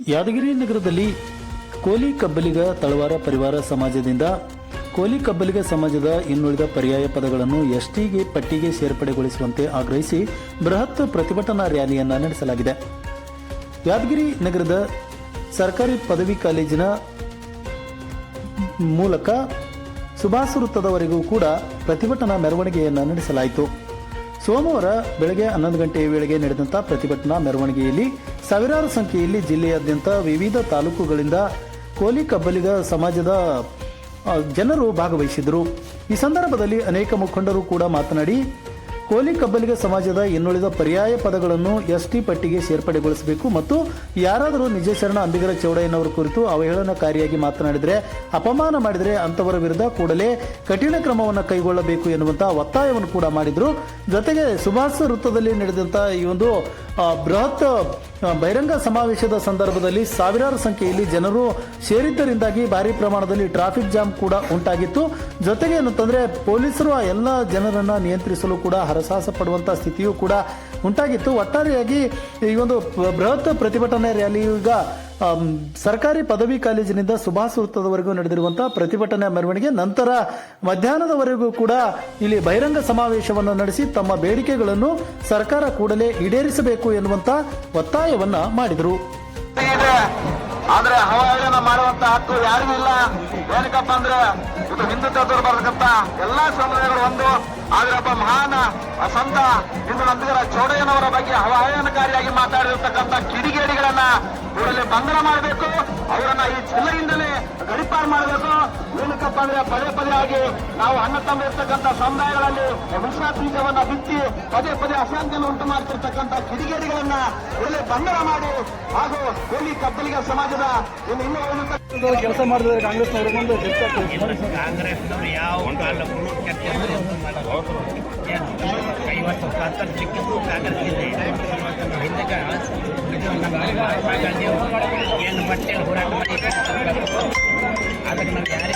ಯಾದಗಿರಿ ನಗರದಲ್ಲಿ ಕೋಲಿ ಕಬ್ಬಲಿಗ ತಳವಾರ ಪರಿವಾರ ಸಮಾಜದಿಂದ ಕೋಲಿ ಕಬ್ಬಲಿಗ ಸಮಾಜದ ಇನ್ನುಳಿದ ಪರ್ಯಾಯ ಪದಗಳನ್ನು ಎಸ್ಟಿಗೆ ಪಟ್ಟಿಗೆ ಸೇರ್ಪಡೆಗೊಳಿಸುವಂತೆ ಆಗ್ರಹಿಸಿ ಬೃಹತ್ ಪ್ರತಿಭಟನಾ ರ್ಯಾಲಿಯನ್ನು ನಡೆಸಲಾಗಿದೆ. ಯಾದಗಿರಿ ನಗರದ ಸರ್ಕಾರಿ ಪದವಿ ಕಾಲೇಜಿನ ಮೂಲಕ ಸುಭಾಷ ವೃತ್ತದವರೆಗೂ ಕೂಡ ಪ್ರತಿಭಟನಾ ಮೆರವಣಿಗೆಯನ್ನು ನಡೆಸಲಾಯಿತು. ಸೋಮವಾರ ಬೆಳಗ್ಗೆ ಹನ್ನೊಂದು ಗಂಟೆಯ ವೇಳೆಗೆ ನಡೆದಂತಹ ಪ್ರತಿಭಟನಾ ಮೆರವಣಿಗೆಯಲ್ಲಿ ಸಾವಿರಾರು ಸಂಖ್ಯೆಯಲ್ಲಿ ಜಿಲ್ಲೆಯಾದ್ಯಂತ ವಿವಿಧ ತಾಲೂಕುಗಳಿಂದ ಕೋಲಿ ಕಬ್ಬಲಿಗ ಸಮಾಜದ ಜನರು ಭಾಗವಹಿಸಿದರು ಈ ಸಂದರ್ಭದಲ್ಲಿ ಅನೇಕ ಮುಖಂಡರು ಕೂಡ ಮಾತನಾಡಿ ಕೋಲಿ ಕಬ್ಬಲಿಗ ಸಮಾಜದ ಇನ್ನುಳಿದ ಪರ್ಯಾಯ ಪದಗಳನ್ನು ಎಸ್ಟಿ ಪಟ್ಟಿಗೆ ಸೇರ್ಪಡೆಗೊಳಿಸಬೇಕು ಮತ್ತು ಯಾರಾದರೂ ನಿಜಶರಣ ಅಂಬಿಗರ ಚೌಡಯ್ಯನವರ ಕುರಿತು ಅವಹೇಳನಕಾರಿಯಾಗಿ ಮಾತನಾಡಿದರೆ, ಅಪಮಾನ ಮಾಡಿದರೆ ಅಂತವರ ವಿರುದ್ಧ ಕೂಡಲೇ ಕಠಿಣ ಕ್ರಮವನ್ನು ಕೈಗೊಳ್ಳಬೇಕು ಎನ್ನುವಂತಹ ಒತ್ತಾಯವನ್ನು ಕೂಡ ಮಾಡಿದರು. ಜೊತೆಗೆ ಸುಭಾಷ್ ವೃತ್ತದಲ್ಲಿ ನಡೆದಂಥ ಈ ಒಂದು ಬೃಹತ್ ಬಹಿರಂಗ ಸಮಾವೇಶದ ಸಂದರ್ಭದಲ್ಲಿ ಸಾವಿರಾರು ಸಂಖ್ಯೆಯಲ್ಲಿ ಜನರು ಸೇರಿದ್ದರಿಂದಾಗಿ ಭಾರಿ ಪ್ರಮಾಣದಲ್ಲಿ ಟ್ರಾಫಿಕ್ ಜಾಮ್ ಕೂಡ ಉಂಟಾಗಿತ್ತು. ಜೊತೆಗೆ ಏನಂತಂದ್ರೆ ಪೊಲೀಸರು ಆ ಎಲ್ಲ ಜನರನ್ನ ನಿಯಂತ್ರಿಸಲು ಕೂಡ ಹರಸಾಹಸ ಪಡುವಂತಹ ಸ್ಥಿತಿಯೂ ಕೂಡ ಉಂಟಾಗಿತ್ತು. ಒಟ್ಟಾರೆಯಾಗಿ ಈ ಒಂದು ಬೃಹತ್ ಪ್ರತಿಭಟನೆ ರ್ಯಾಲಿ ಈಗ ಸರ್ಕಾರಿ ಪದವಿ ಕಾಲೇಜಿನಿಂದ ಸುಭಾಷ್ ವೃತ್ತದವರೆಗೂ ನಡೆದಿರುವಂತಹ ಪ್ರತಿಭಟನೆ ಮೆರವಣಿಗೆ ನಂತರ ಮಧ್ಯಾಹ್ನದವರೆಗೂ ಕೂಡ ಇಲ್ಲಿ ಬಹಿರಂಗ ಸಮಾವೇಶವನ್ನು ನಡೆಸಿ ತಮ್ಮ ಬೇಡಿಕೆಗಳನ್ನು ಸರ್ಕಾರ ಕೂಡಲೇ ಈಡೇರಿಸಬೇಕು ಎನ್ನುವಂತ ಒತ್ತಾಯವನ್ನ ಮಾಡಿದರು. ಆದ್ರೆ ಹವಾಯನ ಮಾಡುವಂತ ಹಕ್ಕು ಯಾರಿಗೂ ಇಲ್ಲ. ಏನಕ್ಕಪ್ಪ ಅಂದ್ರೆ ಇದು ಹಿಂದುತ್ವದವರು ಬರತಕ್ಕಂತ ಎಲ್ಲಾ ಸಮುದಾಯಗಳು ಒಂದು. ಆದ್ರೆ ಒಬ್ಬ ಮಹಾನ್ ಸಂತ ಇಂದು ನಂತರ ಚೌಡಯ್ಯನವರ ಬಗ್ಗೆ ಹವಾಯನಕಾರಿಯಾಗಿ ಮಾತಾಡಿರ್ತಕ್ಕಂಥ ಕಿಡಿಗೇಡಿಗಳನ್ನ ಕೂಡಲೇ ಬಂಧನ ಮಾಡಬೇಕು. ಅವರನ್ನ ಈ ಜಿಲ್ಲೆಯಿಂದಲೇ ಗಡಿಪಾರು ಮಾಡಬೇಕು. ಏನಕ್ಕಪ್ಪ ಅಂದ್ರೆ ಪದೇ ಪದೇ ಆಗಿ ನಾವು ಅಣ್ಣ ತಮ್ಮ ಇರ್ತಕ್ಕಂಥ ಸಮುದಾಯಗಳಲ್ಲಿ ವಿಷ ಬೀಜವನ್ನ ಬಿತ್ತಿ ಪದೇ ಪದೇ ಅಶಾಂತಿಯನ್ನು ಉಂಟು ಮಾಡ್ತಿರ್ತಕ್ಕಂಥ ಕಿಡಿಗೇಡಿಗಳನ್ನ ಕೂಡಲೇ ಬಂಧನ ಮಾಡಿ ಹಾಗೂ ಹೋಲಿ ಕಬ್ಬಲಿಗ ಸಮಾಜದ ಇನ್ನು ಇನ್ನೂ ಕೆಲಸ ಮಾಡಿದ್ರೆ ಕಾಂಗ್ರೆಸ್ನವರು ಮುಂದೆ ಕಾಂಗ್ರೆಸ್ ಯಾವ ಕಾಲಕ್ಕೂ ಐವತ್ತು ಕಾಂಗ್ರೆಸ್ ಇದೆ ಹಿಂದಕ್ಕೆ ಇದು ನಮ್ಮ ಮಹಾತ್ಮ ಗಾಂಧಿ ಅವರು ಏನು ಬಟ್ಟೆ ಹೋರಾಟ ಮಾಡಿ ಅದಕ್ಕೆ ನಾವು ಯಾರೇ